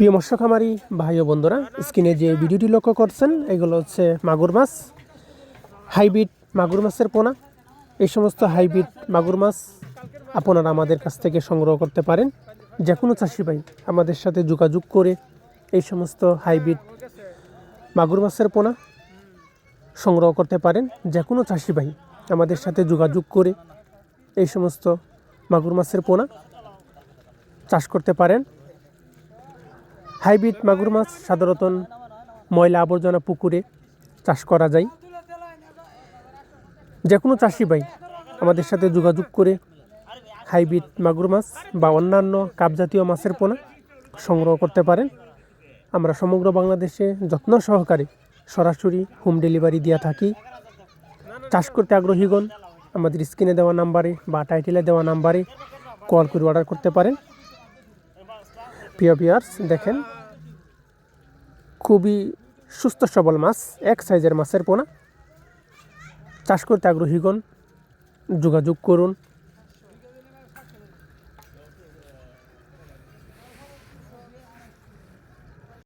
প্রিয় মৎস্য খামারি, ভাই ও বন্ধুরা, স্ক্রিনে যে ভিডিওটি লক্ষ্য করছেন, এগুলো হচ্ছে মাগুর মাছ, হাইব্রিড মাগুর মাছের পোনা। এই সমস্ত হাইব্রিড মাগুর মাছ আপনারা আমাদের কাছ থেকে সংগ্রহ করতে পারেন। যে কোনো চাষি ভাই আমাদের সাথে যোগাযোগ করে এই সমস্ত হাইব্রিড মাগুর মাছের পোনা সংগ্রহ করতে পারেন। যে কোনো চাষি ভাই আমাদের সাথে যোগাযোগ করে এই সমস্ত মাগুর মাছের পোনা চাষ করতে পারেন। হাইব্রিড মাগুর মাছ সাধারণত ময়লা আবর্জনা পুকুরে চাষ করা যায়। যে কোনো চাষি ভাই আমাদের সাথে যোগাযোগ করে হাইব্রিড মাগুর মাছ বা অন্যান্য কাপ জাতীয় মাছের পোনা সংগ্রহ করতে পারেন। আমরা সমগ্র বাংলাদেশে যত্ন সহকারে সরাসরি হোম ডেলিভারি দিয়ে থাকি। চাষ করতে আগ্রহীগণ আমাদের স্ক্রিনে দেওয়া নাম্বারে বা টাইটেলে দেওয়া নাম্বারে কল করে অর্ডার করতে পারেন। প্রিয় দেখেন খুবই সুস্থ সবল মাছ এক সাইজের মাছের পোনা। চাষ করতে আগ্রহীগণ যোগাযোগ করুন।